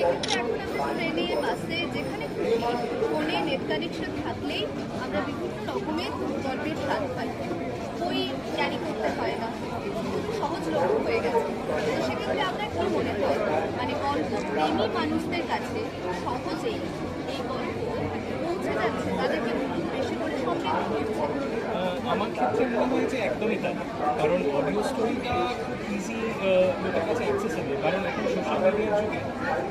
সেক্ষেত্রে আমরা ট্রেনে বাসে যেখানে ফোনে নেট কানেকশন থাকলেই আমরা বিভিন্ন রকমের গল্পের স্বাদ পাই। বই ক্যারি করতে হয় না। সহজলভ্য হয়ে গেছে। তো সেক্ষেত্রে আপনার কি মনে হয়? মানে গল্প প্রেমী মানুষদের কাছে সহজেই এই গল্প পৌঁছে যাচ্ছে? তাদেরকে বেশি করে সমৃদ্ধ আমার ক্ষেত্রে মনে হয় যে একদমই তাই। কারণ অডিও স্টোরিটা ইজি লোকের কাছে অ্যাক্সেসেবল কারণ মিডিয়ার যুগে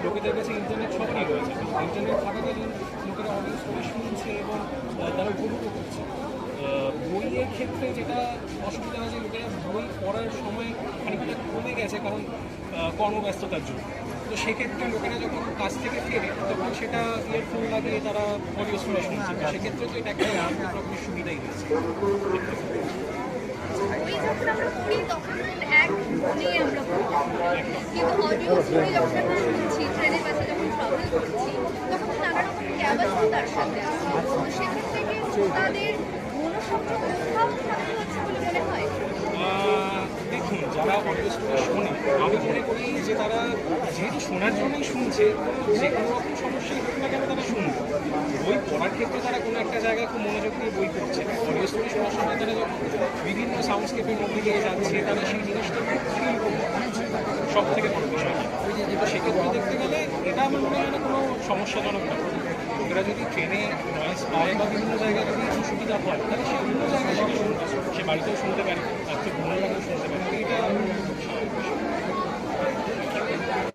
লোকেদের কাছে ইন্টারনেট সবই রয়েছে। ইন্টারনেট থাকাকালীন লোকেরা অনেক স্টোরি শুনছে এবং তারা উপভোগ করছে। বইয়ের ক্ষেত্রে যেটা অসুবিধা হয়েছে লোকেরা বই পড়ার সময় খানিকটা কমে গেছে কারণ কর্মব্যস্ততার জন্য। তো সেক্ষেত্রে লোকেরা যখন কাজ থেকে ফেরে, তখন সেটা ইয়ারফোন লাগিয়ে তারা অডিও স্টোরি শুনছে। তো সেক্ষেত্রে তো এটা একটা রকমের সুবিধাই দিচ্ছে দেখুন, যারা অডিও শোনে আমি মনে করি যে তারা যেহেতু শোনার জন্যই শুনছে, যে কোনো রকম না কেন তারা শুনবে। বই পড়ার ক্ষেত্রে তারা কোনো একটা জায়গায় খুব মনোযোগ দিয়ে বই পড়ছে। শোনার সময় যখন বিভিন্ন সাউন্ডস্কেপের মধ্যে দিয়ে যাচ্ছে তারা সেই জিনিসটা সব থেকে বড় বিষয়। সেক্ষেত্রে দেখতে গেলে এটা আমার মনে হয় না কোনো সমস্যাজনক না। লোকেরা যদি ট্রেনে নয়েস পায় বা বিভিন্ন জায়গায় যদি সুবিধা হয় তাহলে সে বিভিন্ন জায়গায়